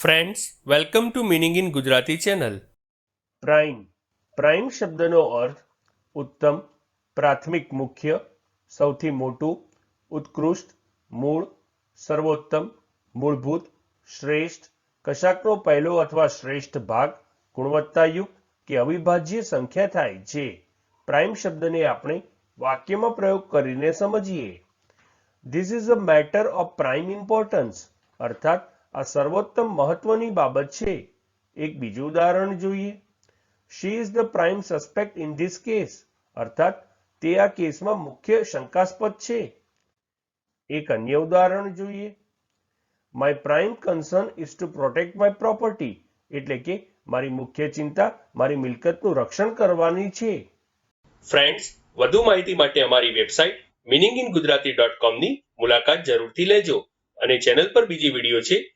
Friends welcome to meaning in Gujarati channel prime prime શબ્દનો અર્થ ઉત્તમ, પ્રાથમિક મુખ્ય, સૌથી મોટું, ઉત્કૃષ્ટ, મૂળ, સર્વોત્તમ, મૂળભૂત, શ્રેષ્ઠ, કશાકનો પહેલો અથવા શ્રેષ્ઠ ભાગ, ગુણવત્તાયુક્ત કે અવિભાજ્ય સંખ્યા થાય જે પ્રાઇમ શબ્દને આપણે વાક્યમાં પ્રયોગ કરીને સમજીએ. This is a matter of prime importance અર્થાત આ સર્વોત્તમ મહત્વની બાબત છે. એક બીજું ઉદાહરણ જોઈએ. She is the prime suspect in this case અર્થાત, તે આ કેસમાં મુખ્ય શંકાસ્પદ છે. એક અન્ય ઉદાહરણ જોઈએ. My prime concern is to protect my property એટલે કે મારી મુખ્ય ચિંતા મારી મિલકતનું રક્ષણ કરવાની છે. ફ્રેન્ડ્સ વધુ માહિતી માટે અમારી website meaning in Gujarati dot કોમની મુલાકાત જરૂરથી લેજો અને ચેનલ પર બીજી વીડિયો છે